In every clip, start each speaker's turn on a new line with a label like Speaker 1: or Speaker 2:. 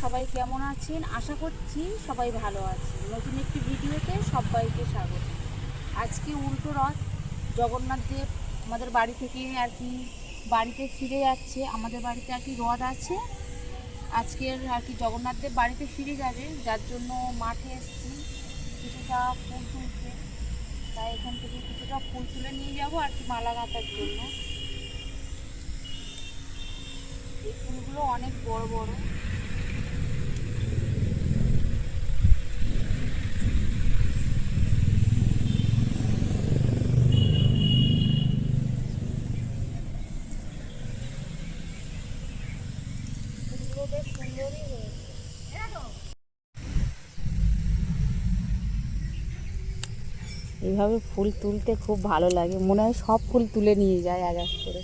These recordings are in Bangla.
Speaker 1: সবাই কেমন আছেন? আশা করছি সবাই ভালো আছেন। নতুন একটি ভিডিওতে সবাইকে স্বাগত। আজকে উল্টো রথ। জগন্নাথ দেব আমাদের বাড়ি থেকে আর কি বাড়িতে ফিরে যাচ্ছে। আমাদের বাড়িতে আর কি রথ আছে। আজকের আর কি জগন্নাথ দেব বাড়িতে ফিরে যাবে। যার জন্য মাঠে এসেছি। কিছুটা ফুল তুলতে। তাই এখান থেকে কিছুটা ফুল তুলে নিয়ে যাব আর কি মালা গাঁথার জন্য। এই ফুলগুলো অনেক বড় বড়। এইভাবে ফুল তুলতে খুব ভালো লাগে। মনে হয় সব ফুল তুলে নিয়ে যায় এক করে।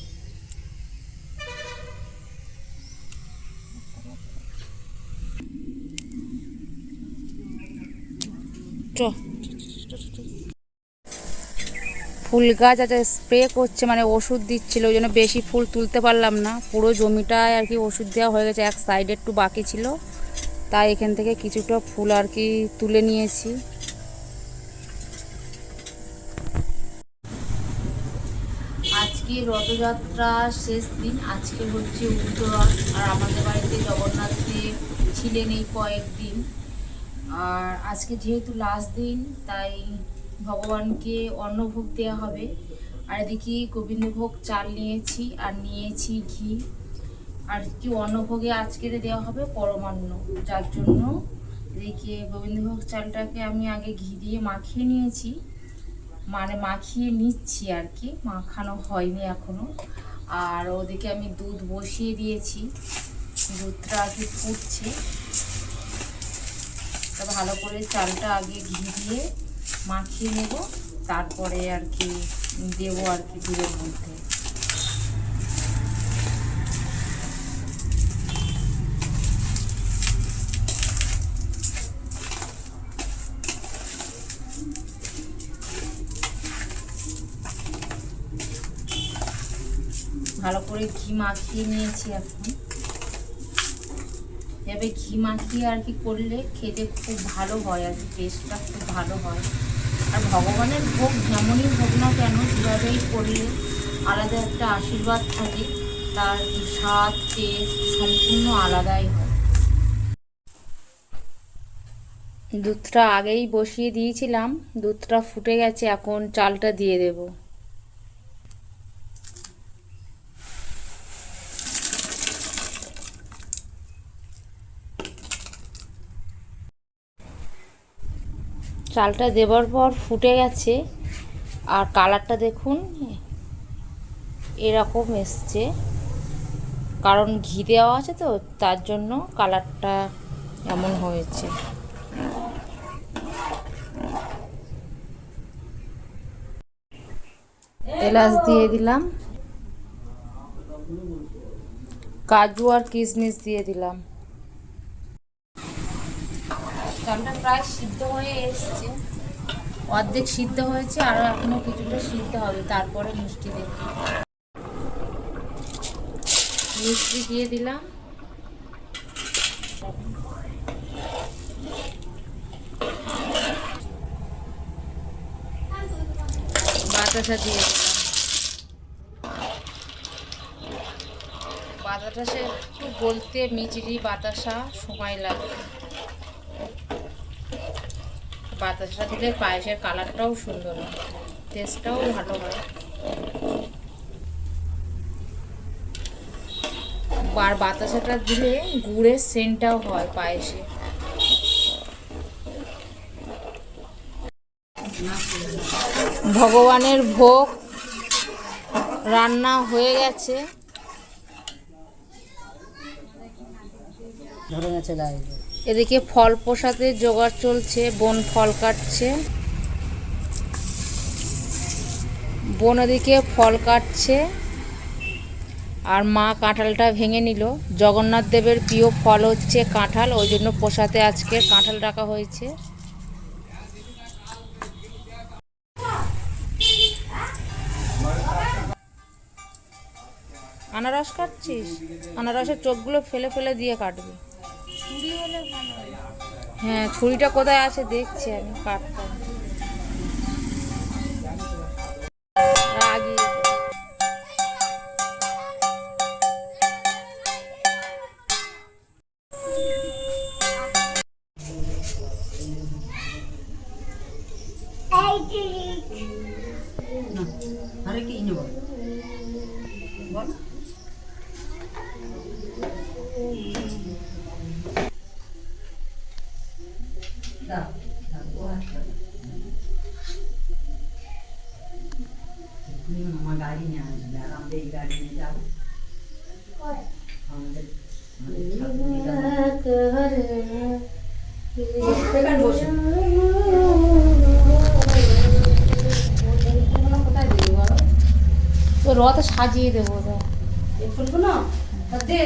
Speaker 1: ফুল গাছ আছে স্প্রে করছে মানে ওষুধ দিচ্ছিল, ওই জন্য বেশি ফুল তুলতে পারলাম না। পুরো জমিটায় আর কি ওষুধ দেওয়া হয়ে গেছে, এক সাইডে একটু বাকি ছিল। তাই এখান থেকে কিছুটা ফুল আর কি তুলে নিয়েছি। আজকে রথযাত্রা শেষ দিন, আজকে হচ্ছে উত্তরণ আর আমাদের বাড়িতে জগন্নাথ ছিলেন এই কয়েকদিন। আর আজকে যেহেতু লাস্ট দিন, তাই ভগবানকে অন্নভোগ দেওয়া হবে। আর এদিকে গোবিন্দভোগ চাল নিয়েছি, আর নিয়েছি ঘি। আর কি অন্নভোগে আজকে দেওয়া হবে পরমান্ন। যার জন্য এদিকে গোবিন্দভোগ চালটাকে আমি আগে ঘি দিয়ে মাখিয়ে নিয়েছি। মানে মাখিয়ে নিচ্ছি আর কি, মাখানো হয়নি এখনও। আর ওদিকে আমি দুধ বসিয়ে দিয়েছি। দুধটা আর কি ফুটছে। ভালো করে চালটা আগে ঘি দিয়ে মাখিয়ে নেব। তারপরে আর কি দেবো আর কি দুধের মধ্যে। ভালো করে ঘি মাখিয়ে নিয়েছি এখন। এভাবে ঘি মাখিয়ে আর কি করলে খেতে খুব ভালো হয় আর কি টেস্টটা খুব ভালো হয়। আর ভগবানের ভোগ যেমনই হোক না কেন যেভাবেই করলে আলাদা একটা আশীর্বাদ থাকে, তার স্বাদ টেস্ট সম্পূর্ণ আলাদাই হয়। দুধটা আগেই বসিয়ে দিয়েছিলাম, দুধটা ফুটে গেছে, এখন চালটা দিয়ে দেবো। চালটা দেবার পর ফুটে গেছে, আর কালারটা দেখুন, এরকম এসছে। কারণ ঘি দেওয়া আছে তো, তার জন্য কালারটা এমন হয়েছে। এলাচ দিয়ে দিলাম। কাজু আর কিশমিশ দিয়ে দিলাম। চালটা প্রায় সিদ্ধ হয়ে এসছে। অর্ধেক সিদ্ধ হয়েছে, আর এখনও কিছুটা সিদ্ধ হবে, তারপরে মিষ্টি দেব। মিষ্টি দিয়ে দিলাম। বাতাসা দিয়ে দিলাম। বাতাসা একটু বলতে মিচড়ি বাতাসা সময় লাগে। বাতাসা দিলে পায়েসের কালারটাও সুন্দর হয়, টেস্টটাও ভালো হয়। আর বাতাসাটা দিলে গুড়ের সেন্টটাও হয় পায়েসে। ভগবানের ভোগ রান্না হয়ে গেছে।
Speaker 2: ধরে গেছে
Speaker 1: এদিকে ফল প্রসাদের জোগাড় চলছে, বোন ফল কাটছে। বোন এদিকে ফল কাটছে, আর মা কাঁঠালটা ভেঙে নিল। জগন্নাথ দেবের প্রিয় ফল হচ্ছে কাঁঠাল, ওই জন্য প্রসাদে আজকে কাঁঠাল রাখা হয়েছে। আনারস কাটছিস? আনারসের চোখগুলো ফেলে ফেলে দিয়ে কাটবি।
Speaker 3: হয়।
Speaker 1: হ্যাঁ ছুরিটা কোথায় আছে দেখছি আমি কাটতাম রাগি।
Speaker 4: আরে কি নেব বল। এই গাড়ি নিয়ে যাব আমাদের আমাদের ঠাকুর নিয়ে যাব। এখানে বসে। কোথায় দিবি বলো
Speaker 1: তো রথ সাজিয়ে দেবো দাও
Speaker 4: এই ফুলগুলো তা দে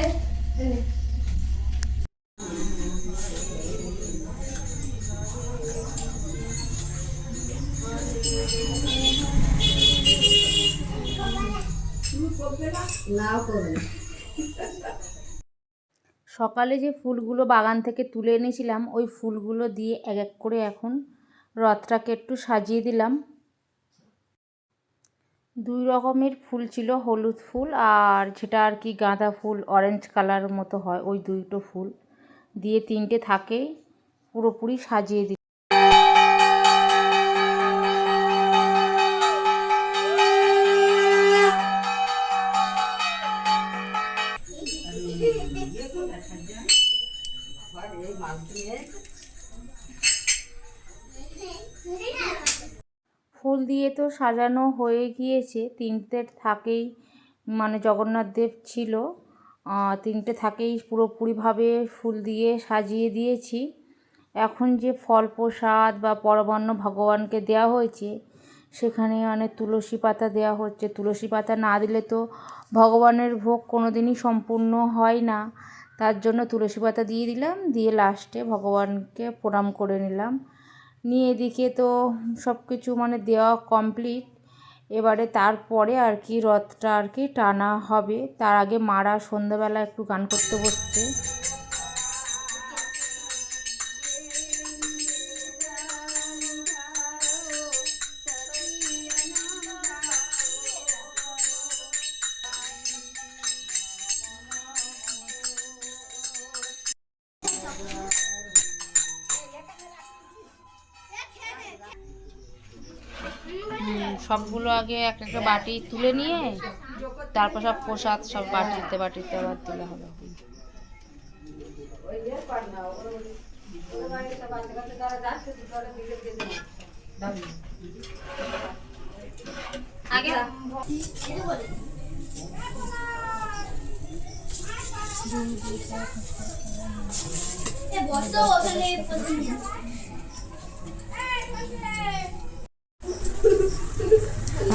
Speaker 1: সকালে যে ফুলগুলো বাগান থেকে তুলে এনেছিলাম, ওই ফুলগুলো দিয়ে এক এক করে এখন রথটাকে একটু সাজিয়ে দিলাম। দুই রকমের ফুল ছিল, হলুদ ফুল আর যেটা আর কি গাঁদা ফুল অরেঞ্জ কালার মতো হয়, ওই দুইটো ফুল। দিয়ে তিনটে থাকে, পুরোপুরি সাজিয়ে দিই ফুল দিয়ে তো সাজানো হয়ে গিয়েছে। তিনটে থাকেই মানে জগন্নাথ দেব ছিল। তিনটে থাকেই পুরোপুরিভাবে ফুল দিয়ে সাজিয়ে দিয়েছি। এখন যে ফল প্রসাদ বা পরমান্ন ভগবানকে দেওয়া হয়েছে, সেখানে অনেক তুলসী পাতা দেওয়া হচ্ছে। তুলসী পাতা না দিলে তো ভগবানের ভোগ কোনো দিনই সম্পূর্ণ হয় না। তার জন্য তুলসী পাতা দিয়ে দিলাম, দিয়ে লাস্টে ভগবানকে প্রণাম করে নিলাম। নিয়ে এদিকে তো সব কিছু মানে দেওয়া কমপ্লিট এবারে তারপরে আর কি রথটা আর কি টানা হবে। তার আগে মারা সন্ধ্যাবেলা একটু গান করতে বসছে। সবগুলো আগে এক একটা বাটি তুলে নিয়ে, তারপর সব প্রসাদ, সব বাটিতে বাটিতে আবার দিলে হবে।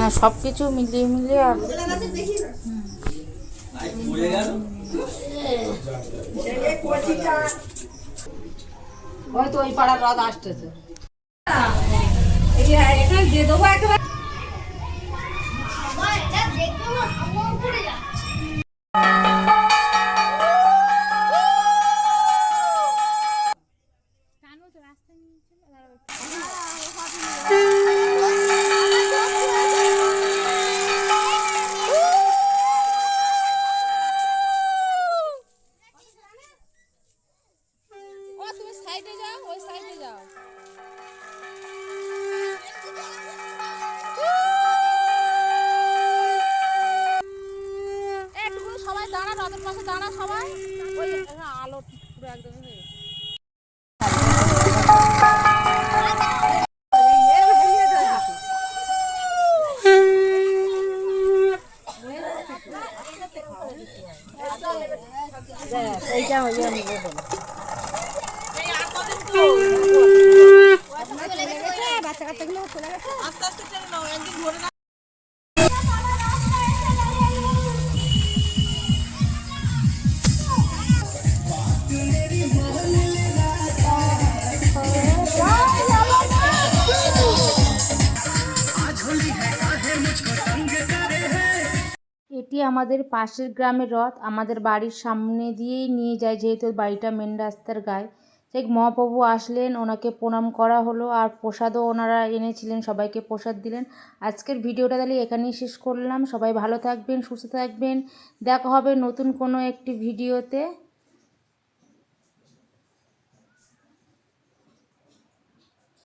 Speaker 1: হ্যাঁ সব কিছু মিলিয়ে মিলিয়ে আর
Speaker 4: ওই তো ওই পাড়ার রাত আসতেছে।
Speaker 1: ও তুমি সাইডে যাও ওই সাইডে যাও। সবাই দাঁড়া সবাই। আলো হয়ে গেছে।
Speaker 3: এটি
Speaker 1: আমাদের পাশের গ্রামের রথ। আমাদের বাড়ির সামনে দিয়েই নিয়ে যায় যেহেতু বাড়িটা মেন রাস্তার গায়ে। সেই মহাপ্রভু আসলেন, ওনাকে প্রণাম করা হলো, আর প্রসাদও ওনারা এনেছিলেন, সবাইকে প্রসাদ দিলেন। আজকের ভিডিওটা তাহলে এখানেই শেষ করলাম। সবাই ভালো থাকবেন, সুস্থ থাকবেন। দেখা হবে নতুন কোনো একটি ভিডিওতে।